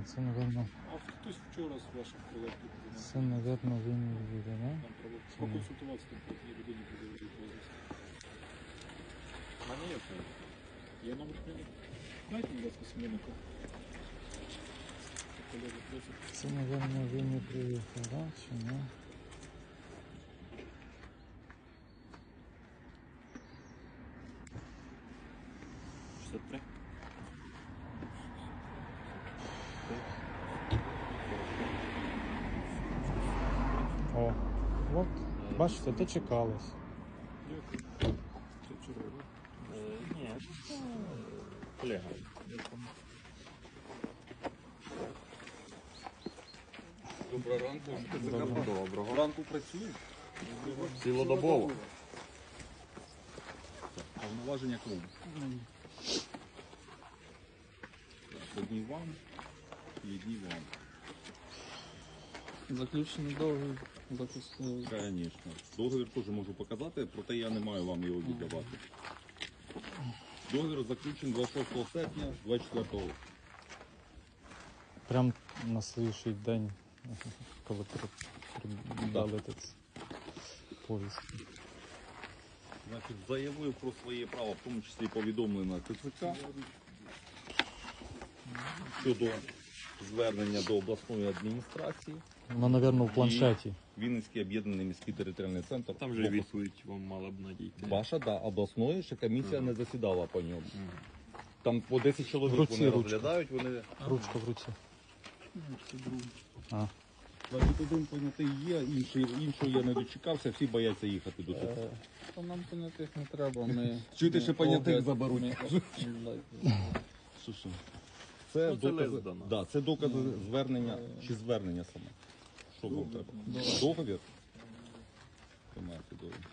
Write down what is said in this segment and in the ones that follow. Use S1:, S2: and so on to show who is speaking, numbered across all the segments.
S1: А, це, напевно,
S2: А хтось вчора з ваших колег тут був.
S1: це, напевно, він їде, да?
S2: Нам треба проконсультуватися там по тій людині, коли ви відвозите.
S3: У мене є це.
S2: Я номер прийняв. Дайте, будь ласка, просять.
S1: Це, напевно, він не приїхав, да? Чи ні?
S3: три.
S1: О, от, бачите, дочекались.
S3: Ні, колега.
S4: Доброго ранку.
S3: Доброго.
S4: Ранку працює?
S3: Цілодобово.
S4: Повноваження клубу. Одні вам і одні вам.
S5: Заключений договір запустили.
S4: Звісно. Договір теж можу показати, проте я не маю вам його віддавати. Договір заключений 26 серпня 24 року.
S1: Прям на слідчий день, коли при, при, дали тут повістку.
S4: Значить, заявив про своє право, в тому числі повідомлено ТЦК щодо звернення до обласної адміністрації.
S1: Ну, напевно, в планшеті.
S4: Вінницький об'єднаний міський територіальний центр.
S3: Там же
S4: Фокус.
S3: відповідь вам мала б надійти.
S4: Ваша, да, обласної ще комісія не засідала по ньому. Там по 10 чоловік
S1: руці
S4: вони
S1: ручка.
S4: розглядають, вони
S1: Ручка в руці. А.
S4: Значить, один понятий є, інший, іншого я не дочекався, всі бояться їхати до тут.
S5: То нам понятих не треба. Ми,
S4: Чуєте,
S5: ми
S4: ще понятих
S5: огляд-
S4: заберуть.
S5: ми-
S4: що? Це,
S3: Ну, це
S4: докази,
S3: лист дано.
S4: да, це докази звернення чи звернення саме. Що вам треба? Договір? Тримайте договір.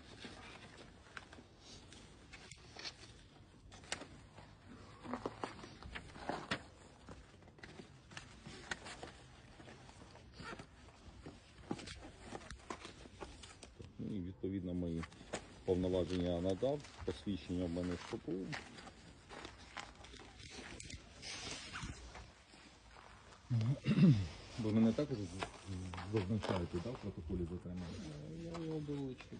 S4: Ну і відповідно мої повноваження надав, посвідчення в мене скопую. Ви мене також з- зазначаєте, так, в протоколі затримання?
S5: Я його долучив.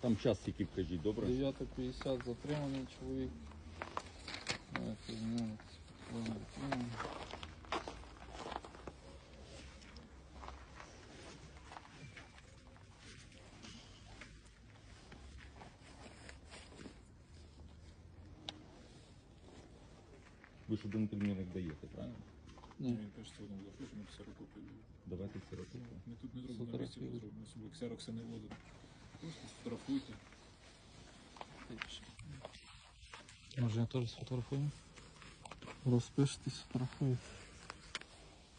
S4: Там час тільки вкажіть, добре?
S5: 9.50 затриманий чоловік.
S4: Ви ж один примірник даєте, правильно?
S5: Ні.
S2: Він теж сьогодні що ми ксерокопію.
S4: Давайте ксерокопію.
S2: Ми тут не зробимо на місці, ми зробимо собі ксерокси не возимо. Просто сфотографуйте.
S1: Може, я теж сфотографую?
S5: Розпишитесь, фотографуйте.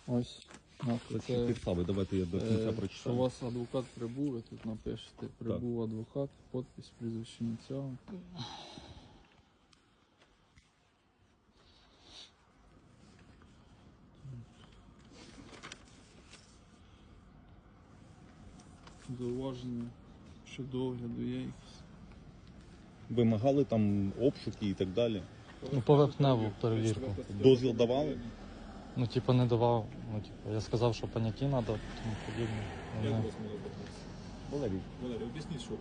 S5: Ось. На,
S4: Це
S5: це,
S4: підстави, давайте я до кінця
S5: е, що у вас адвокат прибув, ви тут напишете. Прибув адвокат, подпись, прізвище ініціал. Зауваження щодо огляду є якісь.
S4: Вимагали там обшуки і так далі.
S1: Ну, поверхневу перевірку.
S4: Дозвіл давали?
S1: Ну, типу, не давав. Ну, типу, я сказав, що поняки треба, тому подібне. Не
S2: вас звернутися?
S4: Валерій.
S2: Валерій, об'ясніть, що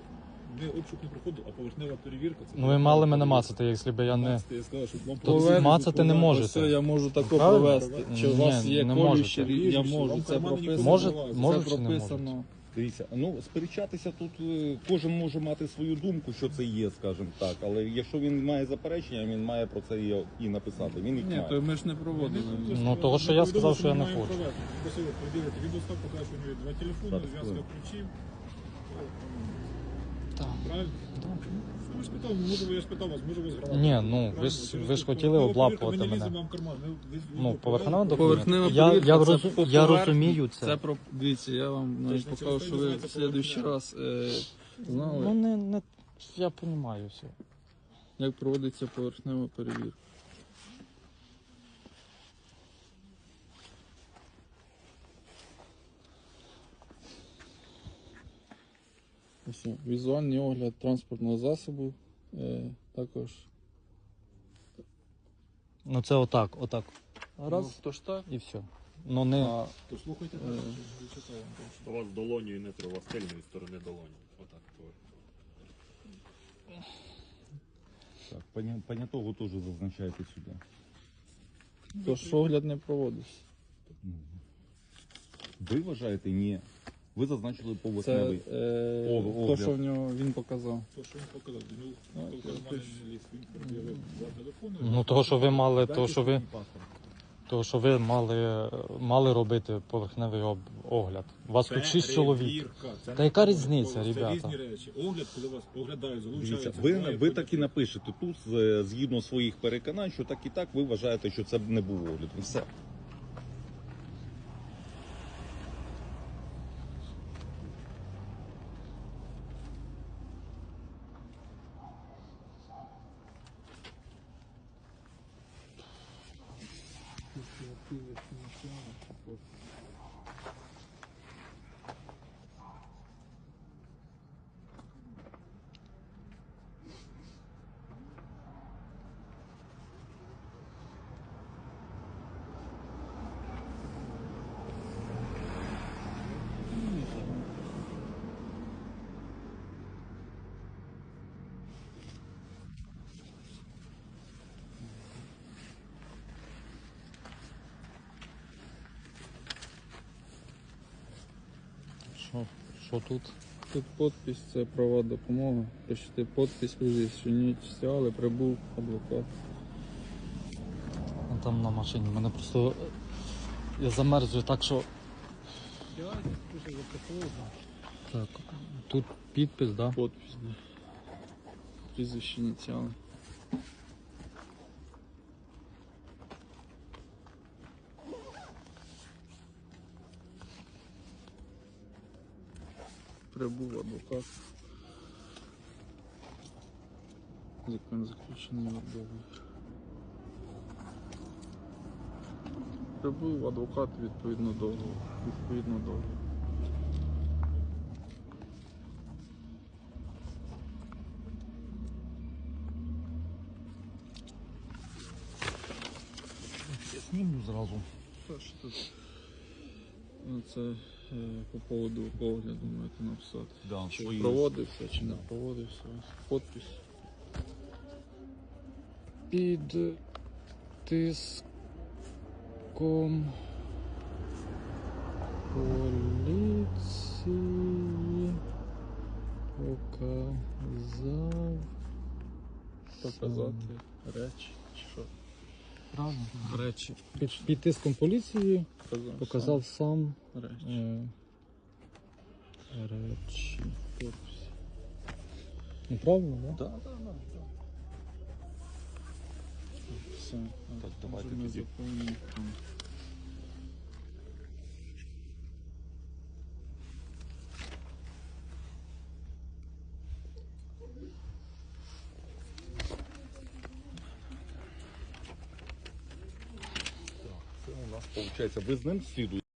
S2: не обшук не проходив, а поверхнева перевірка. Це
S1: Ну, ви мали мене мацати, якщо б я не.
S2: Мацати, Я сказав, що вам
S1: Тут
S2: повернуть,
S1: мацати не можете.
S5: Це я можу тако
S1: Правильно?
S5: провести. Чи у
S1: Ні,
S5: вас є
S1: не
S5: колющі,
S1: можете.
S5: я можу.
S2: вам
S5: Це
S2: не
S5: прописано.
S1: Може,
S2: відкриває.
S1: може чи не
S5: прописано.
S4: Дивіться, ну сперечатися тут е, кожен може мати свою думку, що це є, скажімо так. Але якщо він має заперечення, він має про це і, і написати. Він їх
S5: Ні,
S4: має.
S5: то ми ж не проводили.
S1: Ну, того, що я сказав, що я не хочу.
S2: Просили приділити відеостав, покаже, що у нього два телефони,
S4: Так,
S2: зв'язок ключів.
S1: Так.
S2: Правильно? Ну, Ви ж питав, може, я спитав вас, може ви зграли.
S1: Ні, ну, ви ж- ви ж хотіли облапувати
S2: Ми не
S1: мене.
S2: вам в карман. Ми- ви- ви-
S1: Ну, поверхнева документ. Я,
S5: перевірка,
S1: я,
S5: це
S1: розу-
S5: по
S1: я
S5: поверхні.
S1: розумію це.
S5: Це про дивіться, я вам навіть покажу, що ви в
S2: називається
S5: следующий раз е,
S1: Ну,
S5: знали,
S1: не, не, я розумію все.
S5: як проводиться поверхнева перевірка. Ось, Візуальний огляд транспортного засобу. Е, також
S1: Ну, це отак, отак. раз
S5: Ну, то ж так.
S1: і все. Ну не
S5: А
S2: То слухайте,
S5: Е.
S2: так.
S3: У вас долонію не треба, з тильної сторони долоні. Отак.
S4: Так, поня- понятого теж зазначайте сюди.
S5: то ж огляд не проводився.
S4: Ви вважаєте, ні. Ви зазначили
S5: Це
S4: поверхневий.
S5: е,
S4: О,
S5: то, що в нього він показав.
S2: То, що він показав, до нього
S5: Ну, це
S2: в мене не ліз, він пред'явив два телефони.
S1: Ну, того, що ви мали,
S2: Дайте
S1: того, що ви-
S2: мені паспорт.
S1: то, що ви мали, мали робити поверхневий об- огляд. У вас тут шість чоловік.
S2: Перевірка, це
S1: Та
S2: не
S1: яка
S2: огляд,
S1: різниця,
S2: це
S1: ребята?
S2: різні речі. Огляд, коли вас оглядають,
S4: Дивіться,
S2: залучаються.
S4: ви,
S2: має
S4: ви так і напишете тут, з- згідно своїх переконань, що так і так ви вважаєте, що це не був огляд. І Все.
S1: Що, що тут?
S5: Тут подпись, це права допомога. Пишете подпись, що ніч стягли, прибув.
S1: Ну, Там на машині. Мене просто. Я замерзую так, що. Так, тут підпис, да?
S5: Подпись, да. Прізвище ініціали. Прибув адвокат. З яким заключений договір. Прибув адвокат відповідно договору. Відповідно договору.
S4: Я зразу.
S5: Та що тут? Ну, Це по поводу погляду можете написати.
S4: Да,
S5: Чи
S4: свої-
S5: проводився, чи не проводився. Ось
S1: Під тиском поліції показав.
S5: Показати речі, чи що?
S1: Правильно? Речі. Під, під тиском поліції
S5: Показав.
S1: показав сам
S5: сам речі.
S1: е, речі.
S5: Неправильно,
S1: так? Да? так?
S4: Да, да, да.
S5: Все.
S4: Так, давайте тоді. У ви з ним.